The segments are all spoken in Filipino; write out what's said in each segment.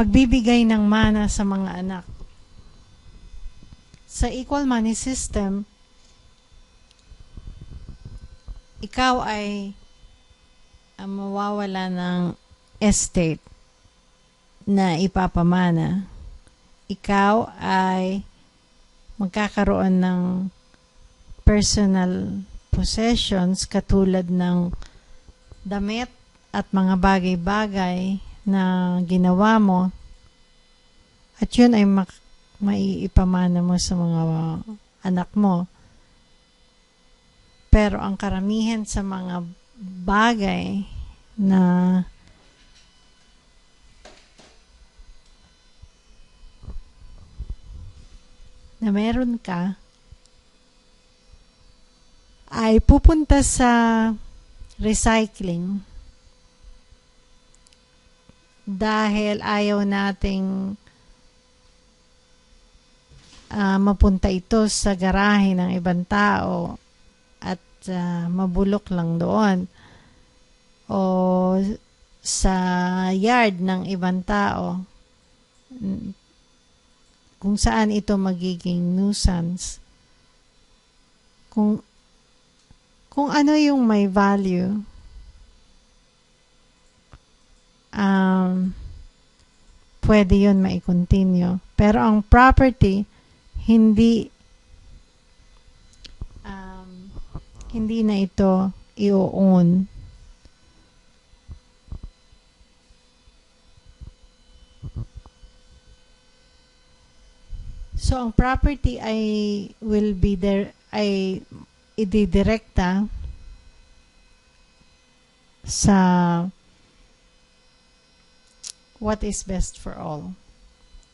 pagbibigay ng mana sa mga anak. Sa equal money system, ikaw ay uh, mawawala ng estate na ipapamana. Ikaw ay magkakaroon ng personal possessions katulad ng damit at mga bagay-bagay na ginawa mo at yun ay mak- maiipamana mo sa mga anak mo. Pero ang karamihan sa mga bagay na na meron ka ay pupunta sa recycling dahil ayaw nating uh, mapunta ito sa garahe ng ibang tao at uh, mabulok lang doon o sa yard ng ibang tao. Kung saan ito magiging nuisance. Kung kung ano yung may value, um, pwede yun mai-continue. Pero ang property, hindi um, hindi na ito i-own. So ang property ay will be there ay ididirekta sa what is best for all.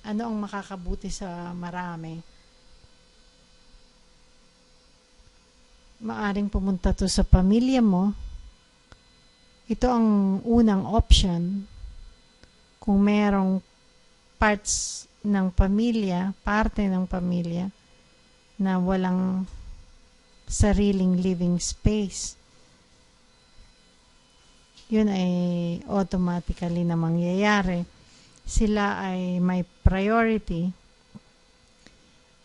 Ano ang makakabuti sa marami? Maaring pumunta to sa pamilya mo. Ito ang unang option. Kung merong parts ng pamilya, parte ng pamilya, na walang sariling living space. Yun ay automatically na mangyayari. Sila ay may priority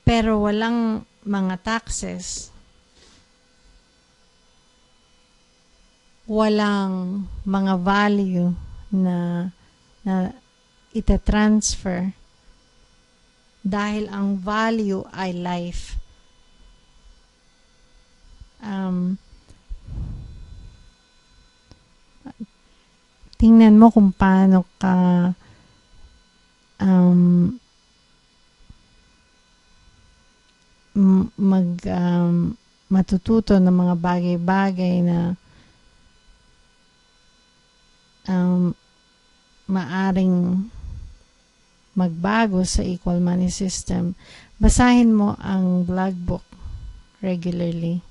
pero walang mga taxes. Walang mga value na na ita-transfer dahil ang value ay life um, tingnan mo kung paano ka um, mag um, matututo ng mga bagay-bagay na um, maaring magbago sa equal money system. Basahin mo ang blog book regularly.